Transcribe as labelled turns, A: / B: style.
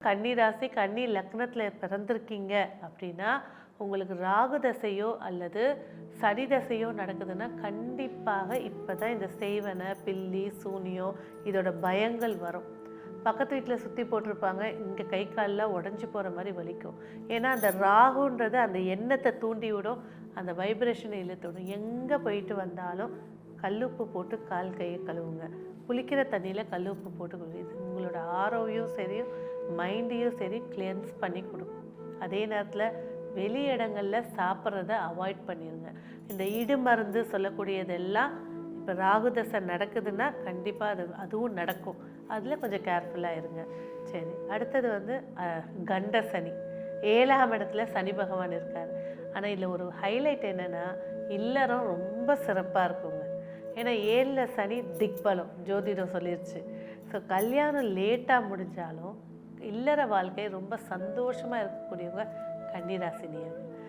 A: கன்னி ராசி கன்னி லக்னத்தில் பிறந்திருக்கீங்க அப்படின்னா உங்களுக்கு ராகு தசையோ அல்லது சனி தசையோ நடக்குதுன்னா கண்டிப்பாக இப்போ தான் இந்த செய்வனை பில்லி சூனியம் இதோட பயங்கள் வரும். பக்கத்து வீட்டில் சுற்றி போட்டிருப்பாங்க இங்கே கை காலில் உடஞ்சி போகிற மாதிரி வலிக்கும். ஏன்னா அந்த ராகுன்றது அந்த எண்ணத்தை தூண்டி விடும் அந்த வைப்ரேஷனை இழுத்து விடும் எங்கே போயிட்டு வந்தாலும் கல்லுப்பு போட்டு கால் கையை கழுவுங்க. குளிக்கிற தண்ணியில் கல்லுப்பு போட்டு குளிது உங்களோட ஆரோக்கியம் சரி மைண்டையும் சரி கிளியன்ஸ் பண்ணி கொடுக்கும் அதே நேரத்தில் வெளி இடங்களில் சாப்பிட்றத அவாய்ட் பண்ணிடுங்க இந்த இடு மருந்து சொல்லக்கூடியதெல்லாம் இப்போ ராகுதசை நடக்குதுன்னா கண்டிப்பாக அது அதுவும் நடக்கும். அதில் கொஞ்சம் கேர்ஃபுல்லாக இருங்க. சரி அடுத்தது வந்து கண்ட சனி. ஏழாம் இடத்துல சனி பகவான் இருக்கார். ஆனால் இதில் ஒரு ஹைலைட் என்னென்னா இல்லறம் ரொம்ப சிறப்பாக இருக்குங்க. ஏன்னா ஏழில் சனி திக்பலம் ஜோதிடம் சொல்லிருச்சு. ஸோ கல்யாணம் லேட்டாக முடிஞ்சாலும் இல்லற வாழ்க்கை ரொம்ப சந்தோஷமாக இருக்கக்கூடியவங்க கன்னிராசினியர்கள்